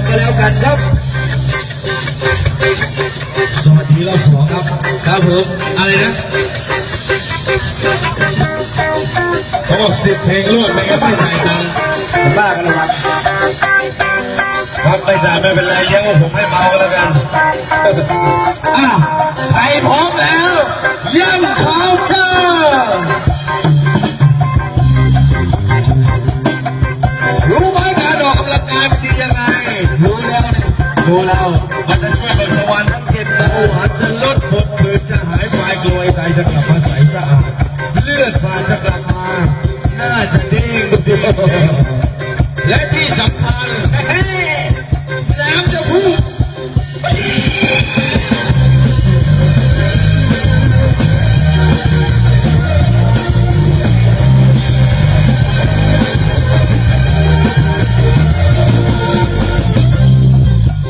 กก็แล้วกันครับสวัสดีรอบสองครับครับผมอะไรนะเขาบอกสิบเพลงรวดไม่ก็ไม่จ่ายตังบ้ากันแล้วครับครับไม่จ่ายไม่เป็นไรเลี้ยงว่าผมให้เมาก็แล้วกันอะใครพร้อมแล้วยังพร้อ จะลดบดมือจะหายไฟกลวยไตจะกลับมาใสสะอาด เลือดฝาจะกลับมาหน้าจะเด้งและที่สำคัญเฮ้แซมจะพูด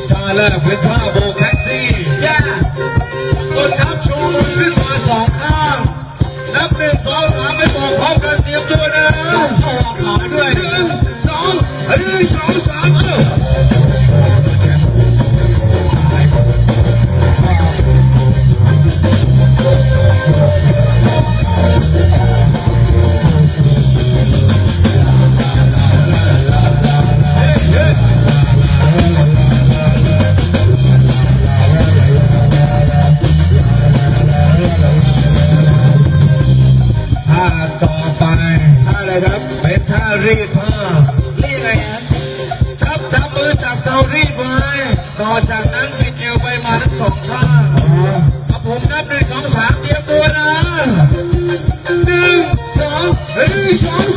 ชาเลิกเป็นท่า สองสามไม่บอกพร้อมกันเตรียมตัวนะขอขอด้วยหนึ่งสองหนึ่งสองสามเออ ท่ารีดผ้ารีไงครับจับมือจับเตารีบไว้ต่อจากนั้นบิดเอวไปมาทั้งสองข้างกับผมนับหนึ่งสองสามเตรียมตัวนะหนึ่งสองหนึ่งสอง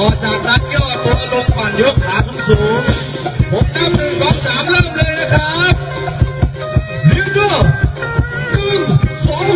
ต่อ